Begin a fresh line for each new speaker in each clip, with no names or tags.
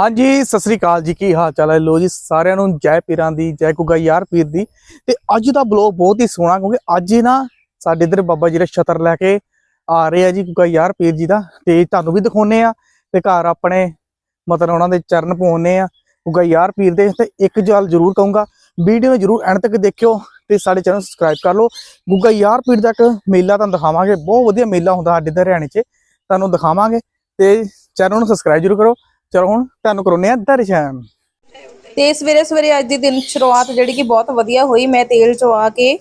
ਹਾਂਜੀ, ਸਤਿ ਸ੍ਰੀ ਅਕਾਲ ਜੀ, ਕੀ ਹਾਲ ਚਾਲ ਹੈ? ਲੋ ਜੀ, ਸਾਰਿਆਂ ਨੂੰ ਜੈ ਪੀਰਾਂ ਦੀ, ਜੈ ਗੁਗਾ ਯਾਰ ਪੀਰ ਦੀ। ਤੇ ਅੱਜ ਦਾ ਬਲੌਗ ਬਹੁਤ ਹੀ ਸੋਹਣਾ, ਕਿਉਂਕਿ ਅੱਜ ਹੀ ਨਾ ਸਾਡੇ ਇਧਰ ਬਾਬਾ ਜੀ ਦਾ ਛਤਰ ਲੈ ਕੇ ਆ ਰਹੇ ਆ ਜੀ ਗੁਗਾ ਯਾਰ ਪੀਰ ਜੀ ਦਾ। ਤੇ ਤੁਹਾਨੂੰ ਵੀ ਦਿਖਾਉਨੇ ਆ, ਤੇ ਘਰ ਆਪਣੇ ਮਤਲਬ ਉਹਨਾਂ ਦੇ ਚਰਨ ਪਾਉਨੇ ਆ ਗੁਗਾ ਯਾਰ ਪੀਰ ਦੇ। ਤੇ ਇੱਕ ਗੱਲ ਜ਼ਰੂਰ ਕਹੂੰਗਾ, ਵੀਡੀਓ ਨੂੰ ਜ਼ਰੂਰ ਐਂਡ ਤੱਕ ਦੇਖਿਓ ਤੇ ਸਾਡੇ ਚੈਨਲ ਸਬਸਕ੍ਰਾਈਬ ਕਰ ਲਓ। ਗੁੱਗਾ ਯਾਰ ਪੀਰ ਦਾ ਇੱਕ ਮੇਲਾ ਤੁਹਾਨੂੰ ਦਿਖਾਵਾਂਗੇ, ਬਹੁਤ ਵਧੀਆ ਮੇਲਾ ਹੁੰਦਾ ਸਾਡੇ ਇੱਧਰ ਹਰਿਆਣੇ 'ਚ, ਤੁਹਾਨੂੰ ਦਿਖਾਵਾਂਗੇ। ਤੇ ਚੈਨਲ ਨੂੰ ਸਬਸਕ੍ਰਾਈਬ ਜ਼ਰੂਰ ਕਰੋ। ਚਲੋ ਹੁਣ ਤੁਹਾਨੂੰ ਕਰਾਉਨੇ ਆ ਦਰਸ਼ਨ।
ਤੇ ਸਵੇਰੇ ਸਵੇਰੇ ਅੱਜ ਦੀ ਦਿਨ ਸ਼ੁਰੂਆਤ ਜਿਹੜੀ ਕਿ ਬਹੁਤ ਵਧੀਆ ਹੋਈ। ਮੈਂ ਤੇਲ ਚਵਾ ਕੇ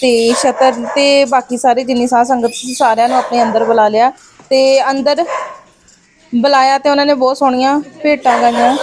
ਤੇ ਛਤਰ ਤੇ ਬਾਕੀ ਸਾਰੇ ਜਿੰਨੀ ਸਾਹ ਸੰਗਤ ਸੀ, ਸਾਰਿਆਂ ਨੂੰ ਆਪਣੇ ਅੰਦਰ ਬੁਲਾ ਲਿਆ। ਤੇ ਅੰਦਰ ਬੁਲਾਇਆ ਤੇ ਉਹਨਾਂ ਨੇ ਬਹੁਤ ਸੋਹਣੀਆਂ ਭੇਟਾਂ ਗਾਈਆਂ।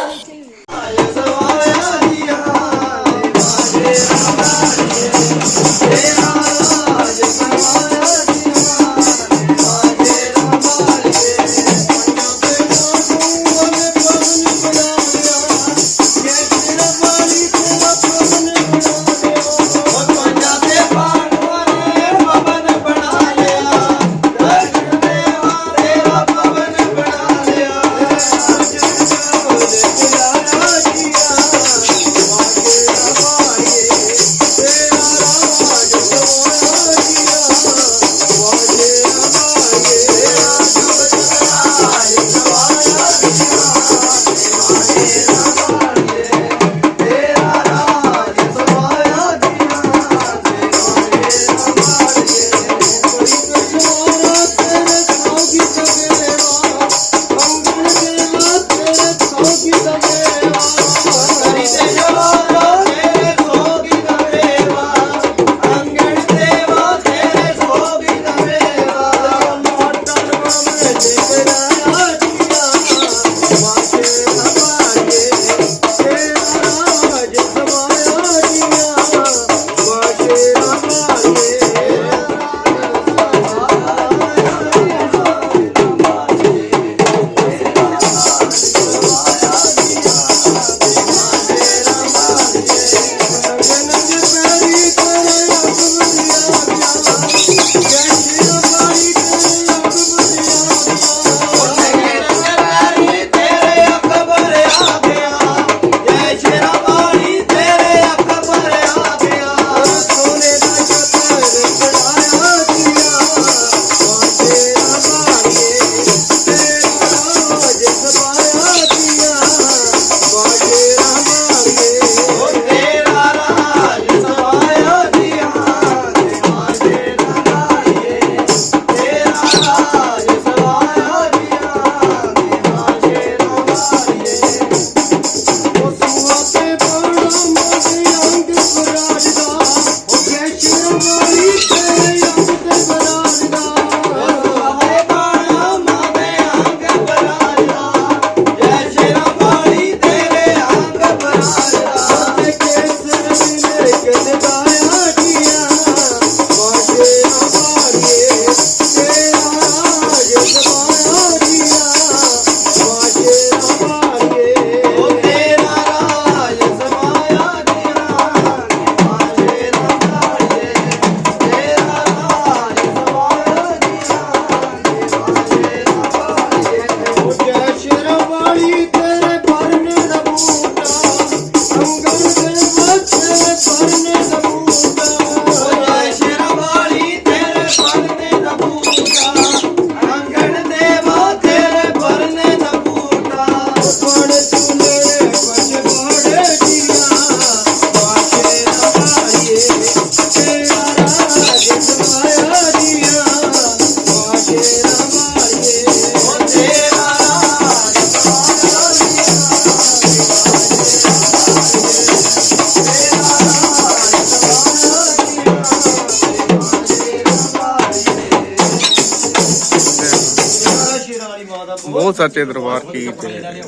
ਬਹੁਤ ਸੱਚੇ ਦਰਬਾਰ ਕੀ ਤੇ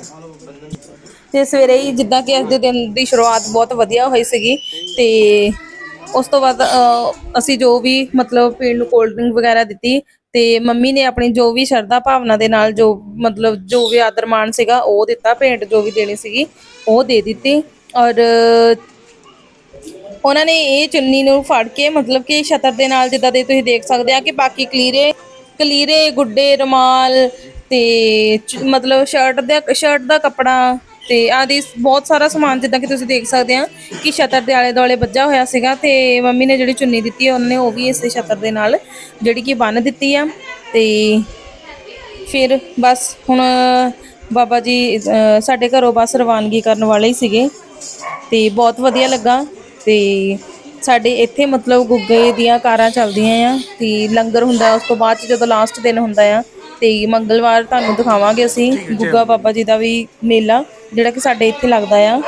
ਤੇ ਸਵੇਰੇ ਹੀ ਜਿੱਦਾਂ ਕਿ ਅੱਜ ਦੇ ਦਿਨ ਦੀ ਸ਼ੁਰੂਆਤ ਬਹੁਤ ਵਧੀਆ ਹੋਈ ਸੀਗੀ ਤੇ ਉਸ ਤੋਂ ਬਾਅਦ ਅ, ਅਸੀਂ ਜੋ ਵੀ ਮਤਲਬ ਪੀਣ ਨੂੰ ਕੋਲਡ ਡਰਿੰਕ ਵਗੈਰਾ ਦਿੱਤੀ ਤੇ ਮੰਮੀ ਨੇ ਆਪਣੀ ਜੋ ਵੀ ਸ਼ਰਧਾ ਭਾਵਨਾ ਦੇ ਨਾਲ ਜੋ ਮਤਲਬ ਜੋ ਵੀ ਆਦਰ ਮਾਣ ਸੀਗਾ ਉਹ ਦਿੱਤਾ ਭੇਂਟ ਜੋ ਵੀ ਦੇਣੀ ਸੀਗੀ ਉਹ ਦੇ ਦਿੱਤੀ ਔਰ ਉਹਨਾਂ ਨੇ ਇਹ ਚੁੰਨੀ ਨੂੰ ਫੜ ਕੇ ਮਤਲਬ ਕਿ ਛਤਰ ਦੇ ਨਾਲ ਜਿੱਦਾਂ ਦੇ ਤੁਸੀਂ ਦੇਖ ਸਕਦੇ ਆ ਕਿ ਬਾਕੀ ਕਲੀਰੇ ਕਲੀਰੇ ਗੁੱਡੇ ਰਮਾਲ
ਤੇ ਚ- ਮਤਲਬ ਸ਼ਰਟ ਦਾ ਸ਼ਰਟ ਦਾ ਕੱਪੜਾ ਤੇ ਆਦਿ ਬਹੁਤ ਸਾਰਾ ਸਮਾਨ ਜਿੱਦਾਂ ਕਿ ਤੁਸੀਂ ਦੇਖ ਸਕਦੇ ਆ ਕਿ ਛਤਰ ਦੇ ਆਲੇ ਦੁਆਲੇ ਵੱਜਾ ਹੋਇਆ ਸੀਗਾ ਤੇ ਮੰਮੀ ਨੇ ਜਿਹੜੀ ਚੁੰਨੀ ਦਿੱਤੀ ਆ ਉਹਨੇ ਉਹ ਵੀ ਇਸੇ ਛਤਰ ਦੇ ਨਾਲ ਜਿਹੜੀ ਕਿ ਬੰਨ ਦਿੱਤੀ ਆ ਤੇ ਫਿਰ ਬਸ ਹੁਣ ਬਾਬਾ ਜੀ ਅਹ, ਸਾਡੇ ਘਰੋਂ ਬਸ ਰਵਾਨਗੀ ਕਰਨ ਵਾਲੇ ਹੀ ਸੀਗੇ ਤੇ ਬਹੁਤ ਵਧੀਆ ਲੱਗਾ ਤੇ ਸਾਡੇ ਇੱਥੇ ਮਤਲਬ ਗੁੱਗੇ ਦੀਆਂ ਕਾਰਾਂ ਚੱਲਦੀਆਂ ਆ ਤੇ ਲੰਗਰ ਹੁੰਦਾ ਉਸ ਤੋਂ ਬਾਅਦ 'ਚ ਜਦੋਂ ਲਾਸਟ ਦਿਨ ਹੁੰਦਾ ਆ ਤੇ ਮੰਗਲਵਾਰ ਤੁਹਾਨੂੰ ਦਿਖਾਵਾਂਗੇ ਅਸੀਂ ਗੁੱਗਾ ਬਾਬਾ ਜੀ ਦਾ ਵੀ ਮੇਲਾ ਜਿਹੜਾ ਕਿ ਸਾਡੇ ਇੱਥੇ ਲੱਗਦਾ ਆ।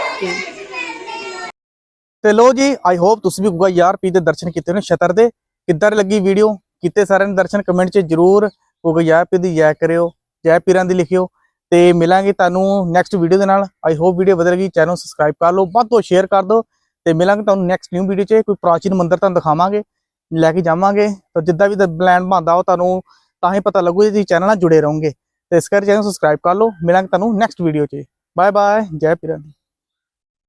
ਤੇ
ਲੋ ਜੀ ਆਈ ਹੋਪ ਤੁਸੀਂ ਵੀ ਗੁੱਗਾ ਯਾਰ ਪੀ ਦੇ ਦਰਸ਼ਨ ਕੀਤੇ ਨੇ ਛਤਰ ਦੇ। ਕਿੱਦਾਂ ਲੱਗੀ ਵੀਡੀਓ ਕੀਤੇ ਸਾਰਿਆਂ ਨੇ ਦਰਸ਼ਨ ਕਮੈਂਟ 'ਚ ਜਰੂਰ ਗੁੱਗਾ ਯਾਰ ਪੀ ਦੀ ਜੈ ਕਰਿਓ ਜੈ ਪੀਰਾਂ ਦੀ ਲਿਖਿਓ। ਤੇ ਮਿਲਾਂਗੇ ਤੁਹਾਨੂੰ ਨੈਕਸਟ ਵੀਡੀਓ ਦੇ ਨਾਲ। ਆਈ ਹੋਪ ਵੀਡੀਓ ਵਧੀਆ ਲੱਗੀ ਚੈਨਲ ਸਬਸਕ੍ਰਾਈਬ ਕਰ ਲਓ ਵੱਧ ਤੋਂ ਸ਼ੇਅਰ ਕਰ ਦਿਓ। ਤੇ ਮਿਲਾਂਗੇ ਤੁਹਾਨੂੰ ਨੈਕਸਟ ਨਿਊ ਵੀਡੀਓ 'ਚ ਕੋਈ ਪ੍ਰਾਚੀਨ ਮੰਦਿਰ ਤੁਹਾਨੂੰ ਦਿਖਾਵਾਂਗੇ ਲੈ ਕੇ ਜਾਵਾਂਗੇ। ਤਾਂ ਜਿੱਦਾਂ ਵੀ ਪਲਾਨ ਬਣਦਾ ਉਹ ਤੁਹਾਨੂੰ ਤਾਂ ਹੀ ਪਤਾ ਲੱਗੂ ਜੇ ਤੁਸੀਂ ਚੈਨਲ ਨਾਲ ਜੁੜੇ ਰਹੋਗੇ। ਤੇ ਇਸ ਕਰਕੇ ਚੈਨਲ ਸਬਸਕ੍ਰਾਈਬ ਕਰ ਲਓ। ਮਿਲਾਂਗੇ ਤੁਹਾਨੂੰ ਨੈਕਸਟ ਵੀਡੀਓ 'ਚ। ਬਾਏ ਬਾਏ ਜੈ ਪੀਰਾਂ